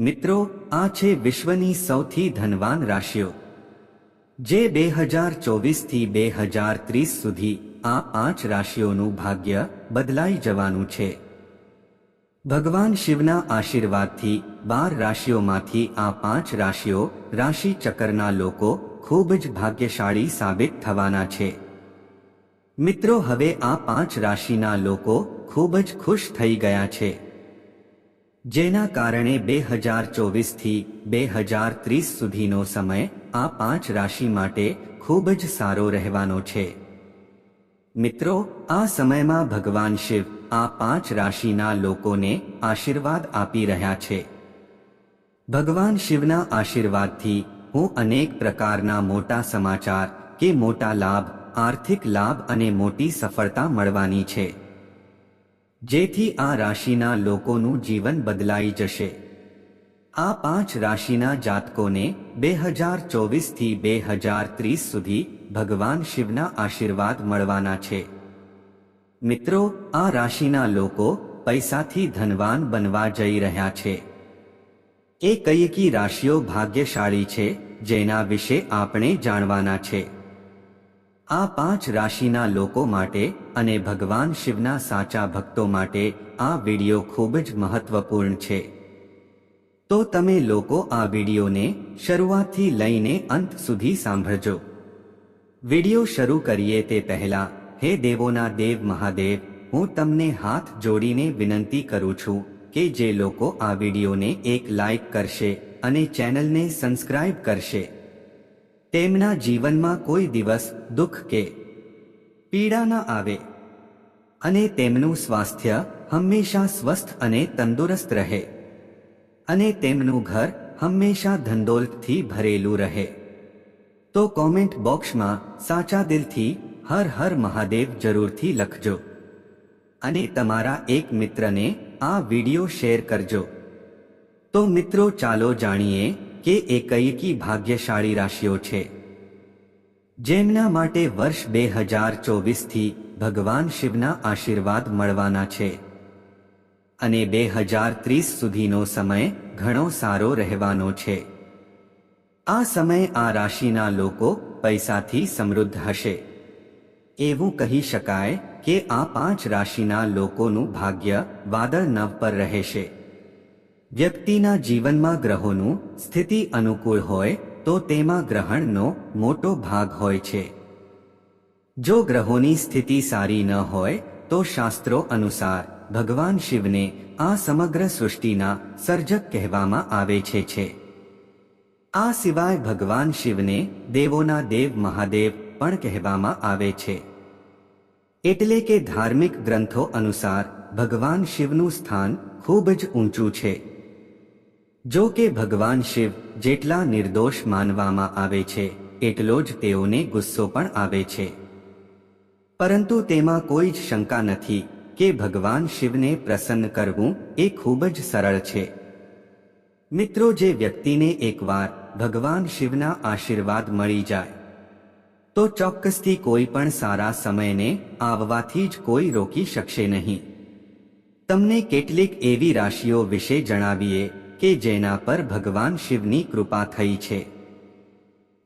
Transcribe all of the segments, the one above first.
મિત્રો, આ છે વિશ્વની સૌથી ધનવાન રાશિઓ. જે બે હજાર ચોવીસથી બે હજાર ત્રીસ સુધી આ પાંચ રાશિઓનું ભાગ્ય બદલાઈ જવાનું છે. ભગવાન શિવના આશીર્વાદથી બાર રાશિઓમાંથી આ પાંચ રાશિઓ રાશિ ચક્રના લોકો ખૂબ જ ભાગ્યશાળી સાબિત થવાના છે. મિત્રો, હવે આ પાંચ રાશિના લોકો ખૂબ જ ખુશ થઈ ગયા છે. જેના કારણે બે હજાર ચોવીસથી બે હજાર ત્રીસ સુધીનો સમય આ પાંચ રાશિ માટે ખૂબ જ સારો રહેવાનો છે. મિત્રો, આ સમયમાં ભગવાન શિવ આ પાંચ રાશિના લોકોને આશીર્વાદ આપી રહ્યા છે. ભગવાન શિવના આશીર્વાદથી હું અનેક પ્રકારના મોટા સમાચાર કે મોટા લાભ, આર્થિક લાભ અને મોટી સફળતા મળવાની છે. જેથી આ રાશિના લોકોનું જીવન બદલાઈ જશે. આ પાંચ રાશિના જાતકોને બે હજાર ચોવીસથી બે હજાર ત્રીસ સુધી ભગવાન શિવના આશીર્વાદ મળવાના છે. મિત્રો, આ રાશિના લોકો પૈસાથી ધનવાન બનવા જઈ રહ્યા છે. એ કઈકી રાશિઓ ભાગ્યશાળી છે, જેના વિશે આપણે જાણવાના છે. આ પાંચ રાશિના લોકો માટે અને ભગવાન શિવના સાચા ભક્તો માટે આ વિડિયો ખૂબ જ મહત્વપૂર્ણ છે. તો તમે લોકો આ વિડિયોને શરૂઆતથી લઈને અંત સુધી સાંભળજો. વીડિયો શરૂ કરીએ તે પહેલા, હે દેવોના દેવ મહાદેવ, હું તમને હાથ જોડીને વિનંતી કરું છું કે જે લોકો આ વિડીયોને એક લાઈક કરશે અને ચેનલને સબસ્ક્રાઇબ કરશે. તેમના જીવનમાં કોઈ દિવસ દુઃખ કે પીડા ન આવે. અને તેમનું સ્વાસ્થ્ય હંમેશા સ્વસ્થ અને તંદુરસ્ત રહે. અને તેમનું ઘર હંમેશા ધંધોલથી ભરેલું રહે. તો કોમેન્ટ બોક્સમાં સાચા દિલથી હર હર મહાદેવ જરૂરથી લખજો. અને તમારા એક મિત્રને આ વિડિયો શેર કરજો. તો મિત્રો ચાલો જાણીએ કે એ કઈ કી ભાગ્યશાળી રાશિઓ છે. જેમના માટે વર્ષ બે હજાર ચોવીસથી ભગવાન શિવના આશીર્વાદ મળવાના છે. અને બે હજાર ત્રીસ સુધીનો સમય ઘણો સારો રહેવાનો છે. આ સમય આ રાશિના લોકો પૈસાથી સમૃદ્ધ હશે. એવું કહી શકાય કે આ પાંચ રાશિના લોકોનું ભાગ્ય વાદળ નવ પર રહેશે. વ્યક્તિના જીવનમાં ગ્રહોનું સ્થિતિ અનુકૂળ હોય તો તેમાં ગ્રહણનો મોટો ભાગ હોય છે. જો ગ્રહોની સ્થિતિ સારી ન હોય, તો શાસ્ત્રો અનુસાર ભગવાન શિવને આ સમગ્ર સૃષ્ટિના સર્જક કહેવામાં આવે છે છે. આ સિવાય ભગવાન શિવને દેવોના દેવ મહાદેવ પણ કહેવામાં આવે છે. એટલે કે ધાર્મિક ગ્રંથો અનુસાર ભગવાન શિવનું સ્થાન ખૂબ જ ઊંચું છે. જો કે ભગવાન શિવ જેટલા નિર્દોષ માનવામાં આવે છે, એટલો જ તેઓને ગુસ્સો પણ આવે છે. પરંતુ તેમાં કોઈ જ શંકા નથી કે ભગવાન શિવને પ્રસન્ન કરવું એ ખૂબ જ સરળ છે. મિત્રો, જે વ્યક્તિને એકવાર ભગવાન શિવના આશીર્વાદ મળી જાય, તો ચોક્કસથી કોઈ પણ સારા સમયને આવવાથી જ કોઈ રોકી શકશે નહીં. તમને કેટલીક એવી રાશિઓ વિશે જણાવીએ કે જેના પર ભગવાન શિવની કૃપા થઈ છે.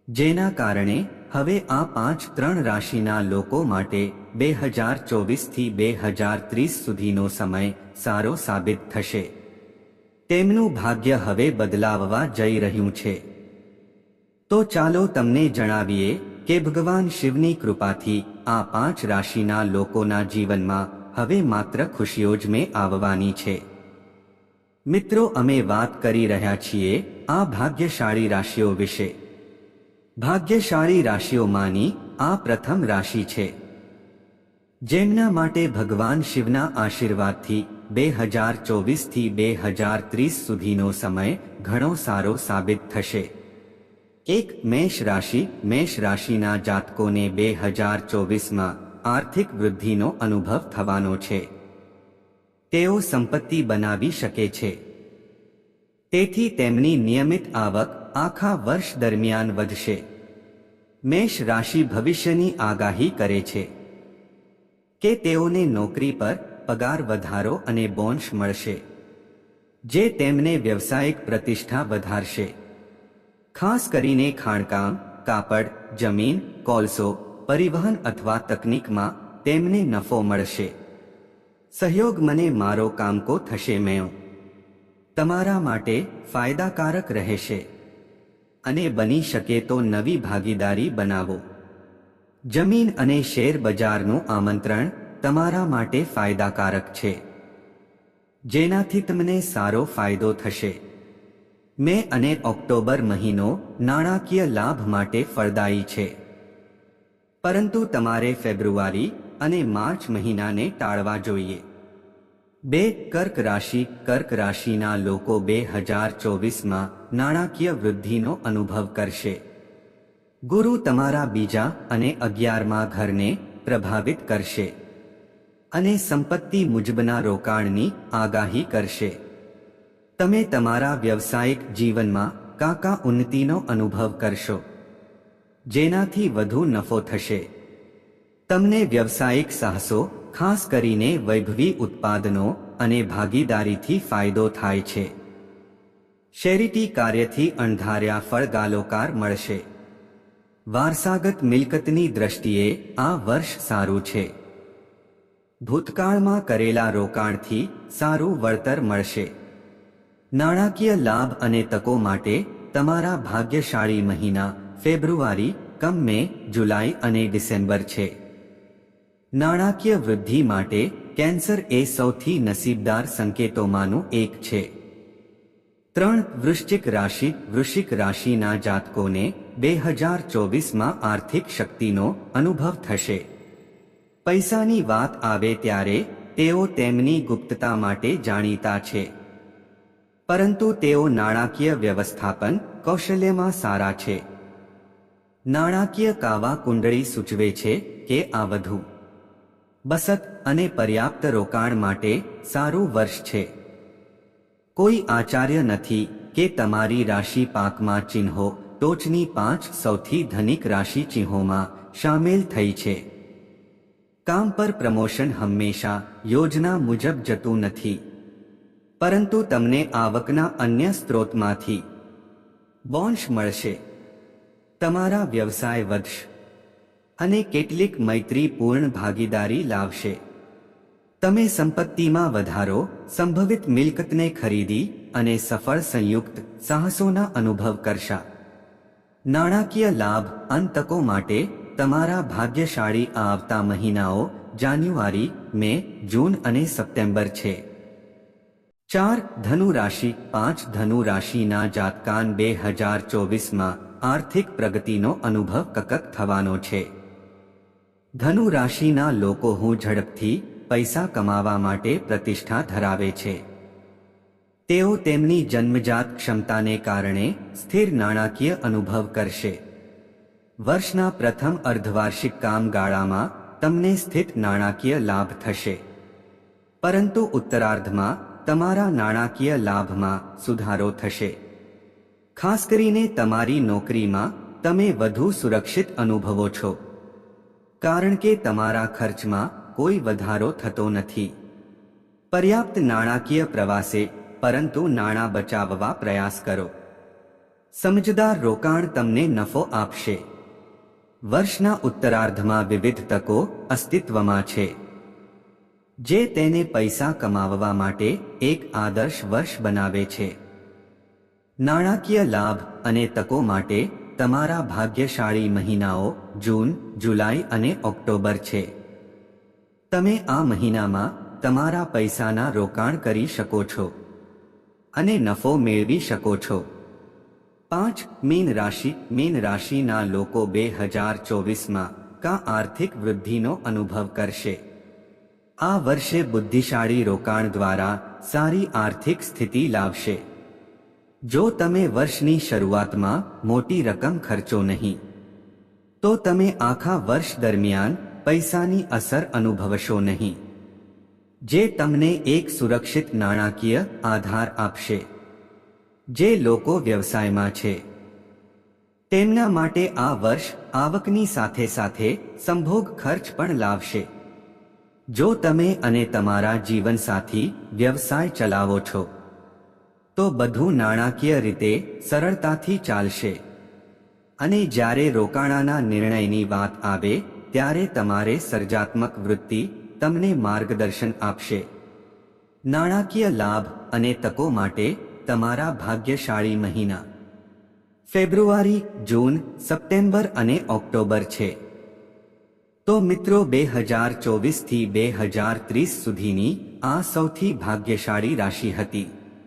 જેના કારણે હવે આ પાંચ ત્રણ રાશિના લોકો માટે બે હજાર ચોવીસથી બે હજાર ત્રીસ સુધીનો સમય સારો સાબિત થશે. તેમનું ભાગ્ય હવે બદલાવવા જઈ રહ્યું છે. તો ચાલો તમને જણાવીએ કે ભગવાન શિવની કૃપાથી આ પાંચ રાશિના લોકોના જીવનમાં હવે માત્ર ખુશીઓ જ મેં આવવાની છે. મિત્રો, અમે વાત કરી રહ્યા છીએ આ ભાગ્યશાળી રાશિઓ વિશે. ભાગ્યશાળી રાશિઓમાંની આ પ્રથમ રાશિ છે. જેમના માટે ભગવાન શિવના આશીર્વાદથી બે હજાર ચોવીસથી બે હજાર ત્રીસ સુધીનો સમય ઘણો સારો સાબિત થશે. એક મેષ રાશિ, મેષ રાશિના જાતકોને બે હજાર ચોવીસમાં આર્થિક વૃદ્ધિનો અનુભવ થવાનો છે. તેઓ સંપત્તિ બનાવી શકે છે. તેથી તેમની નિયમિત આવક આખા વર્ષ દરમિયાન વધશે. મેષ રાશિ ભવિષ્યની આગાહી કરે છે. કે તેઓને નોકરી પર પગાર વધારો અને બોન્સ મળશે. જે તેમને વ્યવસાયિક પ્રતિષ્ઠા વધારશે. ખાસ કરીને ખાણકામ, કાપડ, જમીન, કોલસો, પરિવહન અથવા તકનીકમાં તેમને નફો મળશે. સહયોગ મને મારો કામકો થશે મેં. તમારા માટે ફાયદાકારક રહેશે. અને બની શકે તો નવી ભાગીદારી બનાવો. જમીન અને શેર બજારનું આમંત્રણ તમારા માટે ફાયદાકારક છે. જેનાથી તમને સારો ફાયદો થશે. મે અને ઓક્ટોબર મહિનો નાણાકીય લાભ માટે ફળદાયી છે. પરંતુ તમારે ફેબ્રુઆરી અને માર્ચ મહિનાને ટાળવા જોઈએ. બે કર્ક રાશિ કર્ક રાશિના લોકો બે હજાર ચોવીસમાં નાણાકીય વૃદ્ધિનો અનુભવ કરશે. ગુરુ તમારા બીજા અને અગિયારમાં ઘરને પ્રભાવિત કરશે અને સંપત્તિ મુજબના રોકાણની આગાહી કરશે. તમે તમારા વ્યવસાયિક જીવનમાં કાકા ઉન્નતિનો અનુભવ કરશો. જેનાથી વધુ નફો થશે. તમને વ્યવસાયિક સાહસો, ખાસ કરીને વૈભવી ઉત્પાદનો અને ભાગીદારીથી ફાયદો થાય છે. શેરિટી કાર્યથી અણધાર્યા ફળગાલોકાર મળશે. વારસાગત મિલકતની દ્રષ્ટિએ આ વર્ષ સારું છે. ભૂતકાળમાં કરેલા રોકાણથી સારું વળતર મળશે. નાણાકીય લાભ અને તકો માટે તમારા ભાગ્યશાળી મહિના ફેબ્રુઆરી, કમ મે, જુલાઈ અને ડિસેમ્બર છે. નાણાકીય વૃદ્ધિ માટે કેન્સર એ સૌથી નસીબદાર સંકેતોમાંનું એક છે. ત્રણ વૃશ્ચિક રાશિ વૃશ્ચિક રાશિના જાતકોને બે હજાર ચોવીસમાં આર્થિક શક્તિનો અનુભવ થશે. પૈસાની વાત આવે ત્યારે તેઓ તેમની ગુપ્તતા માટે જાણીતા છે. પરંતુ તેઓ નાણાકીય વ્યવસ્થાપન કૌશલ્યમાં સારા છે. નાણાકીય કાવા કુંડળી સૂચવે છે કે આ વધુ બસત અને પર્યાપ્ત રોકાણ માટે સારું વર્ષ છે. કોઈ આચાર્ય નથી કે તમારી રાશિ પાકમાં ચિહ્નો ટોચની પાંચ સૌથી ધનિક રાશિ ચિહ્નોમાં સામેલ થઈ છે. કામ પર પ્રમોશન હંમેશા યોજના મુજબ જતું નથી. પરંતુ તમને આવકના અન્ય સ્ત્રોતમાંથી બોન્શ મળશે. તમારા વ્યવસાય વધશે. અને કેટલીક મૈત્રીપૂર્ણ ભાગીદારી લાવશે. તમે સંપત્તિમાં વધારો, સંભવિત મિલકતને ખરીદી અને સફળ સંયુક્ત સાહસોના અનુભવ કરશા. નાણાકીય લાભ અંતકો માટે તમારા ભાગ્યશાળી આવતા મહિનાઓ જાન્યુઆરી, મે, જૂન અને સપ્ટેમ્બર છે. ચાર ધનુ રાશિ પાંચ ધનુ રાશિના જાતકાન બે હજાર ચોવીસમાં આર્થિક પ્રગતિનો અનુભવ કકક થવાનો છે. ધનુ રાશિના લોકો હું ઝડપથી પૈસા કમાવા માટે પ્રતિષ્ઠા ધરાવે છે. તેઓ તેમની જન્મજાત ક્ષમતાને કારણે સ્થિર નાણાકીય અનુભવ કરશે. વર્ષના પ્રથમ અર્ધવાર્ષિક કામગાળામાં તમને સ્થિત નાણાકીય લાભ થશે. પરંતુ ઉત્તરાર્ધમાં તમારા નાણાકીય લાભમાં સુધારો થશે. ખાસ કરીને તમારી નોકરીમાં તમે વધુ સુરક્ષિત અનુભવો છો. કારણ કે તમારા ખર્ચમાં કોઈ વધારો થતો નથી. પર્યાપ્ત નાણાકીય પ્રવાસે, પરંતુ નાણાં બચાવવા પ્રયાસ કરો. સમજદાર રોકાણ તમને નફો આપશે. વર્ષના ઉત્તરાર્ધમાં વિવિધ તકો અસ્તિત્વમાં છે. જે તેને પૈસા કમાવવા માટે એક આદર્શ વર્ષ બનાવે છે. નાણાકીય લાભ અને તકો માટે તમારા ભાગ્યશાળી મહિનાઓ જૂન, જુલાઈ અને ઓક્ટોબર છે. તમે આ મહિનામાં તમારા પૈસાના રોકાણ કરી શકો છો અને નફો મેળવી શકો છો. પાંચ મીન રાશિ, મીન રાશિના લોકો બે હજાર ચોવીસમાં કા આર્થિક વૃદ્ધિનો અનુભવ કરશે. આ વર્ષે બુદ્ધિશાળી રોકાણ દ્વારા સારી આર્થિક સ્થિતિ લાવશે. જો તમે વર્ષની શરૂઆતમાં મોટી રકમ ખર્ચો નહીં, તો તમે આખા વર્ષ દરમિયાન પૈસાની અસર અનુભવશો નહીં, જે તમને એક સુરક્ષિત નાણાકીય આધાર આપશે. જે લોકો વ્યવસાયમાં છે, તેમના માટે આ વર્ષ આવકની સાથે સાથે સંભોગ ખર્ચ પણ લાવશે. જો તમે અને તમારા જીવનસાથી વ્યવસાય ચલાવો છો તો બધું નાણાકીય રીતે સરળતાથી ચાલશે. અને જ્યારે રોકાણાના નિર્ણયની વાત આવે, ત્યારે તમારે સર્જાત્મક વૃત્તિ તમને માર્ગદર્શન આપશે. નાણાકીય લાભ અને તકો માટે તમારા ભાગ્યશાળી મહિના. ફેબ્રુઆરી, જૂન, સપ્ટેમ્બર અને ઓક્ટોબર છે. તો મિત્રો, બે હજાર ચોવીસથી બે હજાર ત્રીસ સુધીની આ સૌથી ભાગ્યશાળી રાશિ હતી.